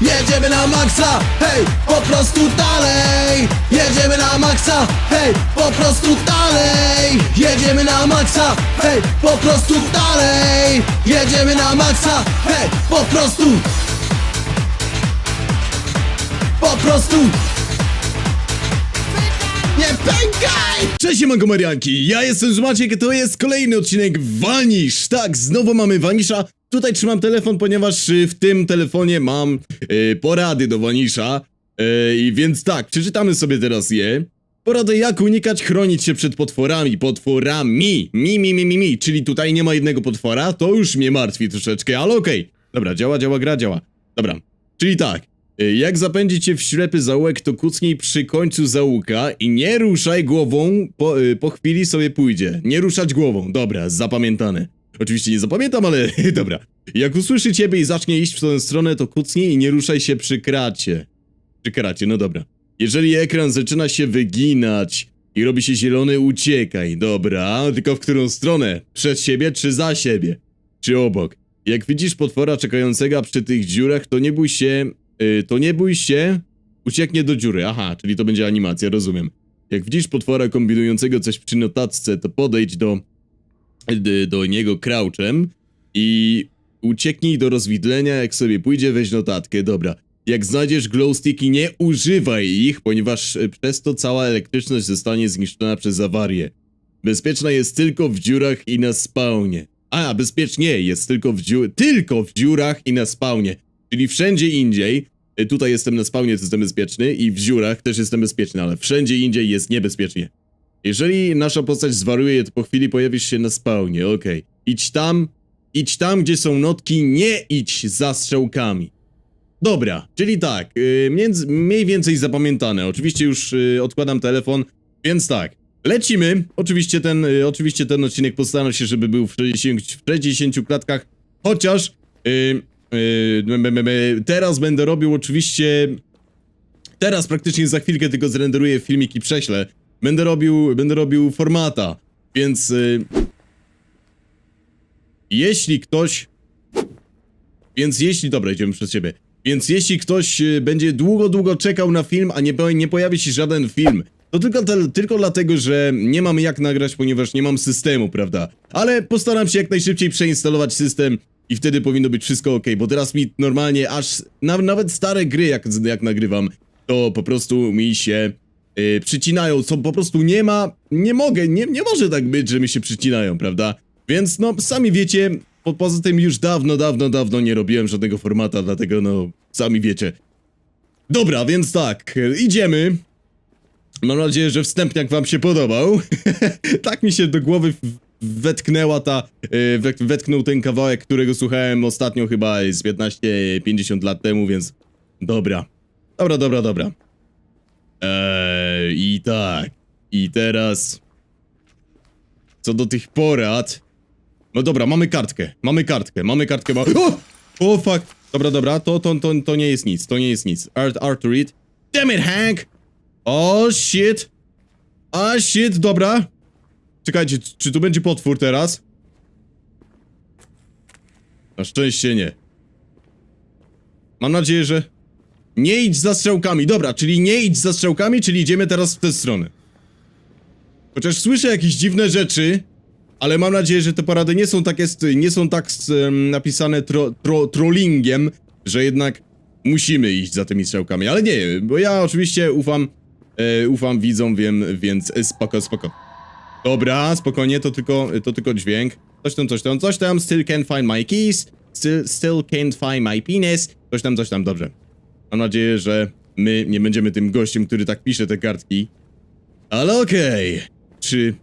jedziemy na maksa Hej, po prostu dalej Jedziemy na maksa Hej, po prostu dalej Jedziemy na maksa Hej, po prostu dalej Jedziemy na maksa Hej, po prostu Po prostu Nie pękaj! Cześć siemanko Marianki, ja jestem Żmaciek, to jest kolejny odcinek Vanish. Tak, znowu mamy Vanisha. Tutaj trzymam telefon, ponieważ y, w tym telefonie mam y, porady do Vanisha. Y, I więc tak, przeczytamy sobie teraz je. Porady jak unikać, chronić się przed potworami, potworami, mi, mi, mi, mi, mi, czyli tutaj nie ma jednego potwora, to już mnie martwi troszeczkę, ale okej. Dobra, działa, działa, gra, działa. Dobra, czyli tak, jak zapędzić cię w ślepy zaułek, to kucnij przy końcu zaułka i nie ruszaj głową, po, po chwili sobie pójdzie. Nie ruszać głową, dobra, zapamiętane. Oczywiście nie zapamiętam, ale dobra. Jak usłyszy ciebie i zacznie iść w tę stronę, to kucnij i nie ruszaj się przy kracie. Przy kracie, no dobra. Jeżeli ekran zaczyna się wyginać i robi się zielony, uciekaj. Dobra, tylko w którą stronę? Przed siebie czy za siebie? Czy obok? Jak widzisz potwora czekającego przy tych dziurach, to nie bój się... y, to nie bój się... Ucieknie do dziury. Aha, czyli to będzie animacja, rozumiem. Jak widzisz potwora kombinującego coś przy notatce, to podejdź do... do niego crouchem i ucieknij do rozwidlenia, jak sobie pójdzie, weź notatkę, dobra. Jak znajdziesz glowsticki, nie używaj ich, ponieważ e, przez to cała elektryczność zostanie zniszczona przez awarię. Bezpieczna jest tylko w dziurach i na spawnie. A, bezpiecznie jest tylko w, dziu tylko w dziurach i na spawnie. Czyli wszędzie indziej, e, tutaj jestem na spawnie, to jestem bezpieczny i w dziurach też jestem bezpieczny, ale wszędzie indziej jest niebezpiecznie. Jeżeli nasza postać zwariuje, to po chwili pojawisz się na spawnie, okej. Idź tam, idź tam, gdzie są notki, nie idź za strzałkami. Dobra, czyli tak, yy, mniej więcej zapamiętane. Oczywiście już yy, odkładam telefon, więc tak. Lecimy. Oczywiście ten, yy, oczywiście ten odcinek postaram się, żeby był w 60, w 60 klatkach, chociaż yy, yy, teraz będę robił oczywiście Teraz praktycznie za chwilkę tylko zrenderuję filmik i prześlę. Będę robił, będę robił formata, więc y, jeśli ktoś więc jeśli, dobra, idziemy przez siebie. Więc jeśli ktoś y, będzie długo, długo czekał na film, a nie, nie pojawi się żaden film, to tylko, te, tylko dlatego, że nie mam jak nagrać, ponieważ nie mam systemu, prawda? Ale postaram się jak najszybciej przeinstalować system i wtedy powinno być wszystko ok, bo teraz mi normalnie aż, na, nawet stare gry jak, jak nagrywam, to po prostu mi się y, przycinają, co po prostu nie ma, nie mogę, nie, nie może tak być, że mi się przycinają, prawda? Więc no, sami wiecie, po, poza tym już dawno, dawno, dawno nie robiłem żadnego formata, dlatego no, sami wiecie. Dobra, więc tak, idziemy. Mam nadzieję, że wstępniak wam się podobał. tak mi się do głowy wetknęła ta, wet, wetknął ten kawałek, którego słuchałem ostatnio chyba z 15-50 lat temu, więc dobra. Dobra, dobra, dobra. Eee, i tak. I teraz... Co do tych porad... No dobra, mamy kartkę, mamy kartkę, mamy kartkę, ma... O! O fuck! Dobra, dobra, to, to, to, to nie jest nic, to nie jest nic. Art, art to read. Damn it, Hank! Oh shit! A shit, dobra. Czekajcie, czy tu będzie potwór teraz? Na szczęście nie. Mam nadzieję, że... Nie idź za strzałkami, dobra, czyli nie idź za strzałkami, czyli idziemy teraz w tę stronę. Chociaż słyszę jakieś dziwne rzeczy, ale mam nadzieję, że te porady nie są takie, nie są tak em, napisane tro, tro, trollingiem, że jednak musimy iść za tymi strzałkami, ale nie, bo ja oczywiście ufam, e, ufam widzom, wiem, więc spoko, spoko. Dobra, spokojnie, to tylko, to tylko dźwięk. Coś tam, coś tam, coś tam, still can't find my keys, still, still can't find my penis, coś tam, coś tam, dobrze. Mam nadzieję, że my nie będziemy tym gościem, który tak pisze te kartki. Ale okej. Czy...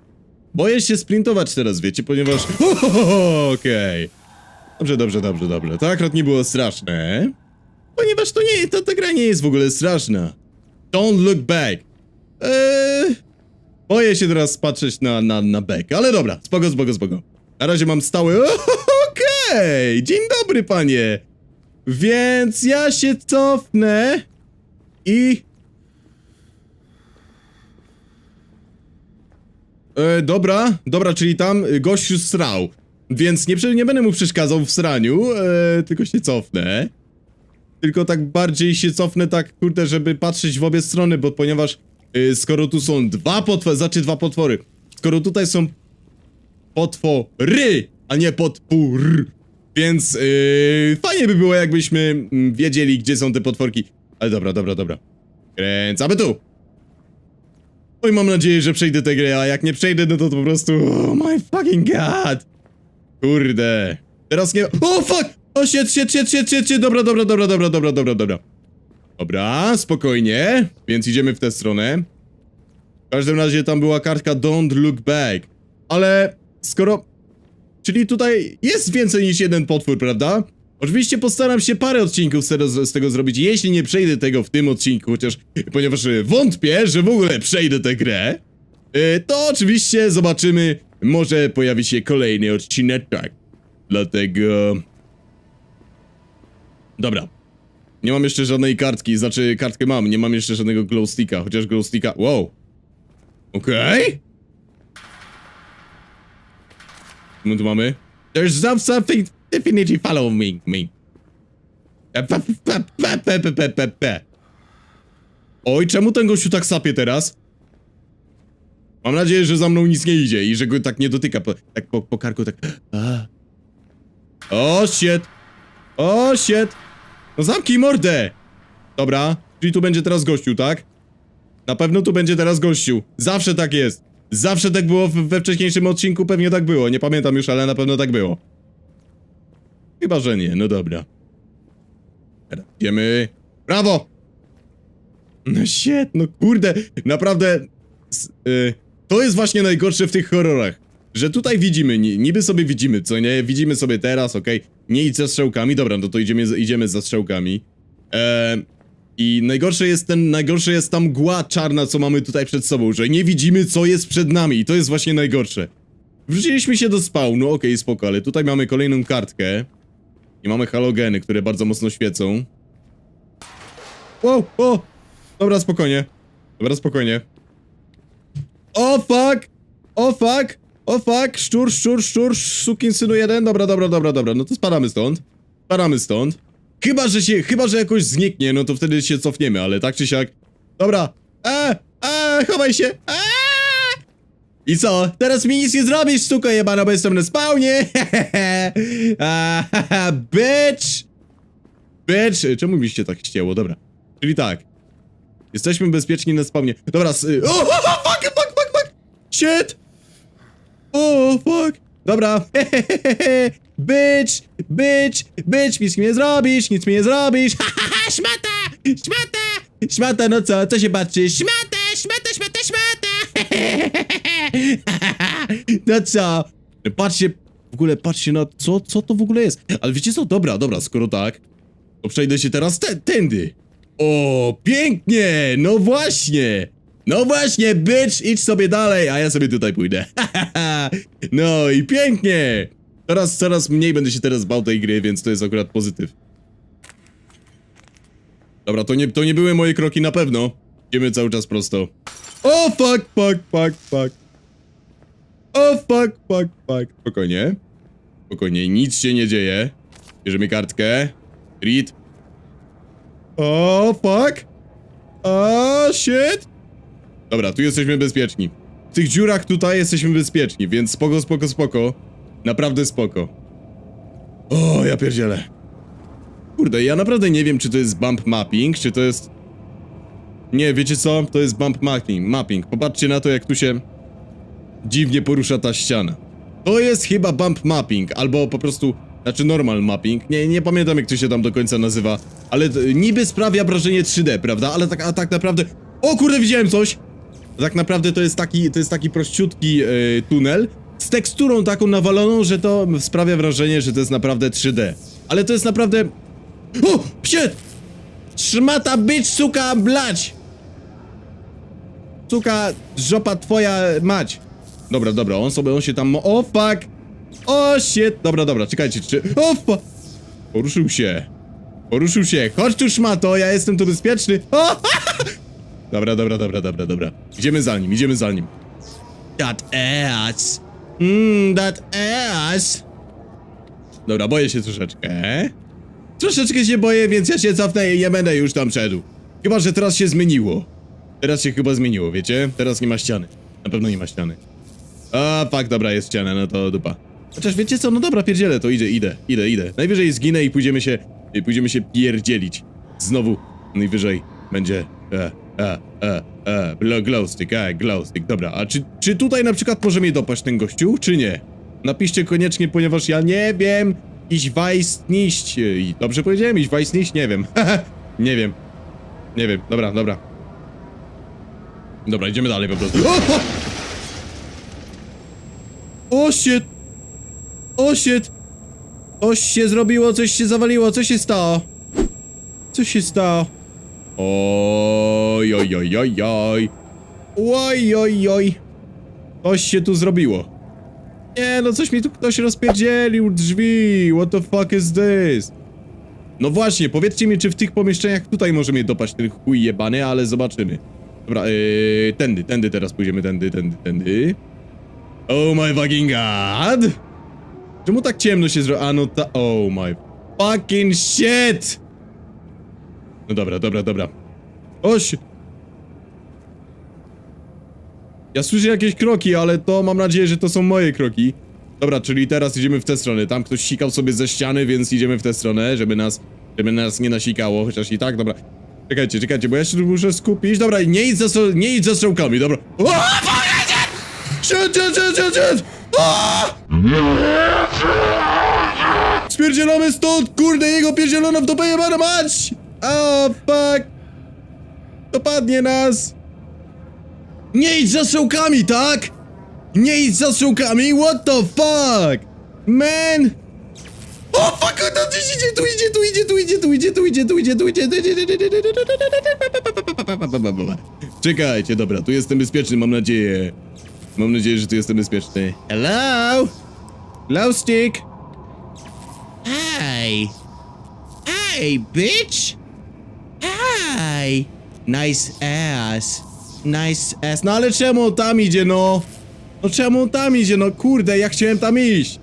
Boję się sprintować teraz, wiecie, ponieważ... Okej. Dobrze, dobrze, dobrze, dobrze. To akurat nie było straszne. Ponieważ to nie... To, ta gra nie jest w ogóle straszna. Don't look back. Eee... Boję się teraz patrzeć na, na, na back, ale dobra. Spoko, spoko, spoko. Na razie mam stały... Okej! Dzień dobry, panie! Więc ja się cofnę i... E, dobra, dobra, czyli tam gościu srał. Więc nie, nie będę mu przeszkadzał w sraniu, e, tylko się cofnę. tylko tak bardziej się cofnę tak, kurde, żeby patrzeć w obie strony, bo ponieważ y, skoro tu są dwa potwory, znaczy dwa potwory, skoro tutaj są potwory, a nie potwór, więc yy, fajnie by było jakbyśmy mm, wiedzieli, gdzie są te potworki. Ale dobra, dobra, dobra. Kręcamy tu! Oj, mam nadzieję, że przejdę tę grę, a jak nie przejdę, no to, to po prostu... Oh my fucking god! Kurde. Teraz nie... O, fuck! O, shit, shit, shit, shit, shit, shit. Dobra, dobra, dobra, dobra, dobra, dobra, dobra. Dobra, spokojnie. Więc idziemy w tę stronę. W każdym razie tam była kartka Don't Look Back. Ale skoro... Czyli tutaj jest więcej niż jeden potwór, prawda? Oczywiście postaram się parę odcinków z tego, zrobić, jeśli nie przejdę tego w tym odcinku, chociaż ponieważ e, wątpię, że w ogóle przejdę tę grę, e, to oczywiście zobaczymy, może pojawi się kolejny odcinek, tak. Dlatego... Dobra. Nie mam jeszcze żadnej kartki, znaczy kartkę mam, nie mam jeszcze żadnego glowsticka, chociaż glowsticka... Wow. Okej. Co my tu mamy? There's some- something definitely follow me. Oj, czemu ten gościu tak sapie teraz? Mam nadzieję, że za mną nic nie idzie i że go tak nie dotyka, po, tak po, po karku, tak... O, shit! O, shit! No zamknij mordę! Dobra, czyli tu będzie teraz gościu, tak? Na pewno tu będzie teraz gościu. Zawsze tak jest. Zawsze tak było w- we wcześniejszym odcinku, pewnie tak było. Nie pamiętam już, ale na pewno tak było. Chyba, że nie, no dobra. Idziemy. Brawo! No shit, no kurde, naprawdę... y, to jest właśnie najgorsze w tych horrorach. Że tutaj widzimy, ni- niby sobie widzimy, co nie? Widzimy sobie teraz, okej. Nie idź za strzałkami, dobra, no to idziemy, idziemy za strzałkami. Eee, I najgorsze jest ten, najgorsze jest ta mgła czarna, co mamy tutaj przed sobą, że nie widzimy, co jest przed nami i to jest właśnie najgorsze. Wróciliśmy się do spawnu, okej, spoko, ale tutaj mamy kolejną kartkę. I mamy halogeny, które bardzo mocno świecą. Wow, o! Dobra, spokojnie. Dobra, spokojnie. O fuck! O fuck! O fuck! Szczur, szczur, szczur, synu jeden. Dobra, dobra, dobra, dobra. No to spadamy stąd. Spadamy stąd. Chyba, że się, chyba, że jakoś zniknie, no to wtedy się cofniemy, ale tak czy siak. Dobra. E, e, chowaj się. E! I co? Teraz mi nic nie zrobisz, sztuko jebana, bo jestem na spawnie. Bitch! Bitch! Czemu mi się tak ścięło? Dobra. Czyli tak. Jesteśmy bezpieczni na spawnie. Dobra, s- o, o, fuck, fuck, fuck, fuck! Shit! O, fuck! Dobra. bitch! Bitch! Bitch! Nic mi nie zrobisz! Nic mi nie zrobisz! Hahaha! Szmata! Szmata! Szmata, no co? Co się patrzysz? Szmata! Szmata, szmata, szmata! no co? Patrzcie, w ogóle patrzcie na co, co to w ogóle jest. Ale wiecie co? Dobra, dobra, skoro tak, to przejdę się teraz te, tędy. O, pięknie! No właśnie! No właśnie, bitch, idź sobie dalej, a ja sobie tutaj pójdę. no i pięknie! Coraz, coraz mniej będę się teraz bał tej gry, więc to jest akurat pozytyw. Dobra, to nie, to nie były moje kroki na pewno. Idziemy cały czas prosto. O, fuck, fuck, fuck, fuck. O, fuck, fuck, fuck. Spokojnie. Spokojnie, nic się nie dzieje. Bierzemy kartkę. Read. O, fuck. O, shit. Dobra, tu jesteśmy bezpieczni. W tych dziurach tutaj jesteśmy bezpieczni, więc spoko, spoko, spoko. Naprawdę spoko. O, ja pierdzielę. Kurde, ja naprawdę nie wiem, czy to jest bump mapping, czy to jest... Nie, wiecie co? To jest bump mapping. mapping. Popatrzcie na to, jak tu się dziwnie porusza ta ściana. To jest chyba bump mapping, albo po prostu, znaczy normal mapping. Nie, nie pamiętam jak to się tam do końca nazywa, ale niby sprawia wrażenie 3D, prawda? Ale tak, a tak naprawdę... O kurde, widziałem coś! Tak naprawdę to jest taki, to jest taki prościutki e, tunel z teksturą taką nawaloną, że to sprawia wrażenie, że to jest naprawdę 3D. Ale to jest naprawdę... O! Shit! Szmata, bitch, suka, blać! Suka, żopa twoja mać. Dobra, dobra, on sobie, on się tam... O, fuck! O, shit! Dobra, dobra, czekajcie, czy... O! Poruszył się. Poruszył się. Chodź tu, szmato, ja jestem tu bezpieczny. O! Dobra, dobra, dobra, dobra, dobra. Idziemy za nim, idziemy za nim. That ass. Mmm, that ass. Dobra, boję się troszeczkę. troszeczkę się boję, więc ja się cofnę i nie będę już tam szedł. Chyba, że teraz się zmieniło. Teraz się chyba zmieniło, wiecie? Teraz nie ma ściany. Na pewno nie ma ściany. A, fakt, dobra, jest ściana, no to dupa. Chociaż wiecie co, no dobra, pierdzielę, to idę, idę, idę, idę. Najwyżej zginę i pójdziemy się, i pójdziemy się pierdzielić. Znowu, najwyżej będzie, e, e, e, e, glow, glow stick, e, glow stick, dobra. A czy, czy tutaj na przykład może dopaść ten gościu, czy nie? Napiszcie koniecznie, ponieważ ja nie wiem, iść wajsniść, i dobrze powiedziałem, iść wajsniść, nie wiem, nie wiem, nie wiem, dobra, dobra. Dobra, idziemy dalej po prostu. O, o! o shit! O! Coś się zrobiło, coś się zawaliło, co się stało? Co się stało? Oj, oj, oj, oj, oj. Oj, oj, oj. Coś się tu zrobiło. Nie, no coś mi tu ktoś rozpierdzielił drzwi. What the fuck is this? No właśnie, powiedzcie mi, czy w tych pomieszczeniach tutaj może mnie dopaść ten chuj jebany, ale zobaczymy. Dobra, yy, tędy, tędy teraz pójdziemy, tędy, tędy, tędy. Oh my fucking god! Czemu tak ciemno się zrobi? A no ta... Oh my fucking shit! No dobra, dobra, dobra. Oś! Ja słyszę jakieś kroki, ale to mam nadzieję, że to są moje kroki. Dobra, czyli teraz idziemy w tę stronę. Tam ktoś sikał sobie ze ściany, więc idziemy w tę stronę, żeby nas... Żeby nas nie nasikało, chociaż i tak, dobra. Czekajcie, czekajcie, bo ja się tu muszę skupić. Dobra, nie idź za, nie idź za strzałkami, dobra. O! Spierdzielamy stąd, kurde, jego pierdzielono w dupę jebana mać! O, fuck! Dopadnie nas! Nie idź za strzałkami, tak? Nie idź za strzałkami, what the fuck? Man! O, fuck, to gdzieś idzie, tu idzie, tu idzie, tu idzie, tu idzie, tu idzie, tu idzie, tu idzie, tu idzie, Czekajcie, dobra, tu jestem bezpieczny, mam nadzieję. Mam nadzieję, że tu jestem bezpieczny. Hello? Hello, stick? Hi. Hi, bitch. Nice ass. Nice ass. No ale czemu on tam idzie, no? No czemu on tam idzie, no kurde, ja chciałem tam iść.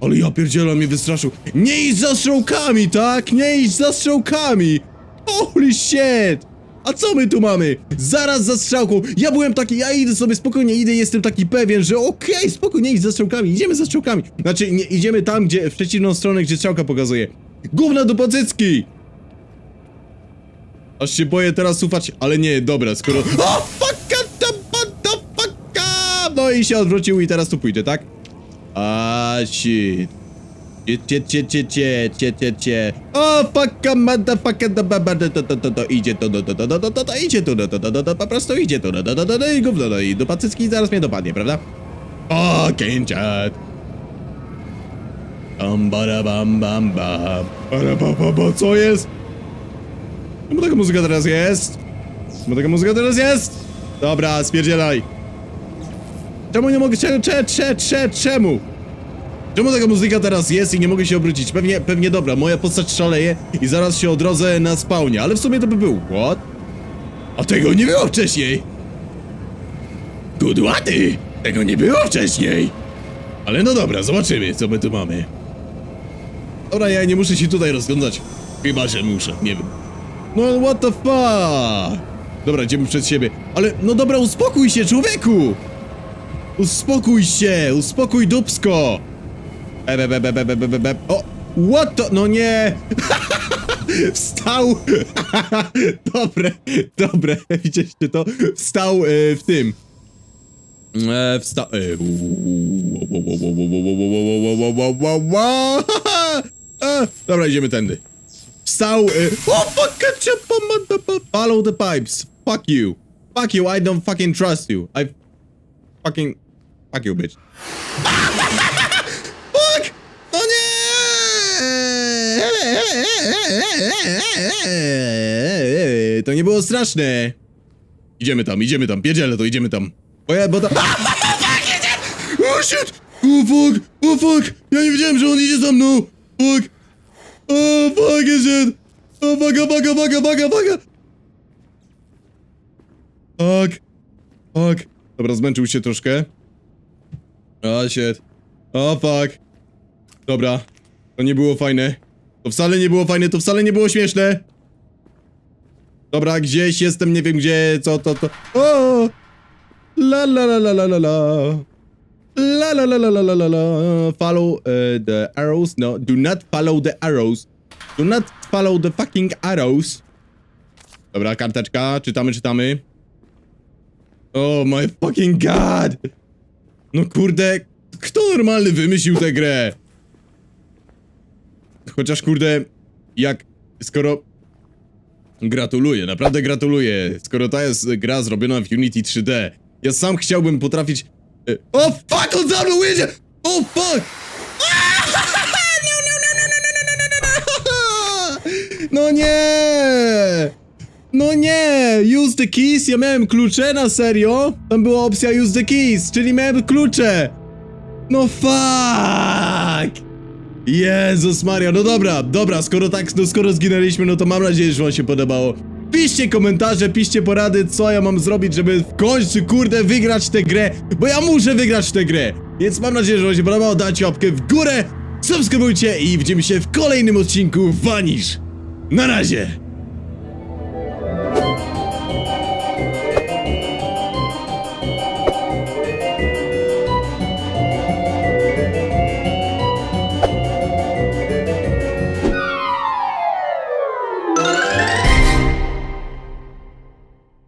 Ale ja pierdzielę, mnie wystraszył. Nie idź za strzałkami, tak? Nie idź za strzałkami. Holy shit. A co my tu mamy? Zaraz za strzałką. Ja byłem taki, ja idę sobie spokojnie, idę, jestem taki pewien, że okej, spokojnie, idź za strzałkami, idziemy za strzałkami. Znaczy, nie, idziemy tam, gdzie, w przeciwną stronę, gdzie strzałka pokazuje. Gówna do pocycki! Aż się boję teraz ufać, ale nie, dobra, skoro... O, fucka, ta, ta, fucka! No i się odwrócił i teraz tu pójdzie, tak? A shit. Cie, cie, cie, cie, cie, cie, cie. O, fucka, motherfucka, da, ba, ba, da, da, da, da, da, idzie to, da, da, da, da, da, da, da, idzie to, da, da, da, da, da, po prostu idzie to, da, da, da, da, da, i gówno, no i do pacycki zaraz mnie dopadnie, prawda? O, kęciat. Bam, bara, bam, bam, bam. Bara, ba, ba, ba, co jest? Czemu taka muzyka teraz jest? Czemu taka muzyka teraz jest? Dobra, spierdzielaj. Czemu nie mogę, cze, cze, cze, cze, czemu? Czemu taka muzyka teraz jest i nie mogę się obrócić? Pewnie, pewnie dobra, moja postać szaleje i zaraz się odrodzę na spawnie, ale w sumie to by był, what? A tego nie było wcześniej! Kudłaty! Tego nie było wcześniej! Ale no dobra, zobaczymy, co my tu mamy. Dobra, ja nie muszę się tutaj rozglądać. Chyba, że muszę, nie wiem. No what the fuck? Dobra, idziemy przed siebie. Ale, no dobra, uspokój się, człowieku! Uspokój się, uspokój dupsko! Ebe, be, be, be, be, be, be. O, what the... No nie! Wstał! dobre, dobre, widzieliście to? Wstał w tym. E, wstał... E, Dobra, idziemy tędy. Wstał. E, o, fuck, follow the pipes. Fuck you. Fuck you, I don't fucking trust you. I fucking. Fuck you, bitch. Fuck! No nie! To nie było straszne. Idziemy tam, idziemy tam, pierdziele to, idziemy tam. Bo ja, bo to... Oh shit! Oh fuck! Oh fuck! Ja nie wiedziałem, że on idzie za mną! Fuck! Oh fuck shit! Oh fuck, fuck, fuck, fuck, fuck! Fuck! Fuck! Dobra, zmęczył się troszkę. O shit. O fuck. Dobra. To nie było fajne. To wcale nie było fajne, to wcale nie było śmieszne. Dobra, gdzieś jestem, nie wiem gdzie, co to, to... O! La la la la la la la. La la la la la la la. Follow uh, the arrows. No, do not follow the arrows. Do not follow the fucking arrows. Dobra, karteczka. Czytamy, czytamy. Oh my fucking god! No kurde, kto normalny wymyślił tę grę? Chociaż kurde, jak, skoro... Gratuluję, naprawdę gratuluję. Skoro ta jest gra zrobiona w Unity 3D, ja sam chciałbym potrafić... O fuck, on za mną jedzie! O fuck! No nie! No nie! Use the keys? Ja miałem klucze, na serio? Tam była opcja use the keys, czyli miałem klucze! No fuck! Jezus Maria, no dobra, dobra, skoro tak, no skoro zginęliśmy, no to mam nadzieję, że wam się podobało. Piszcie komentarze, piszcie porady, co ja mam zrobić, żeby w końcu, kurde, wygrać tę grę, bo ja muszę wygrać tę grę. Więc mam nadzieję, że wam się podobało, dajcie łapkę w górę, subskrybujcie i widzimy się w kolejnym odcinku Vanish. Na razie!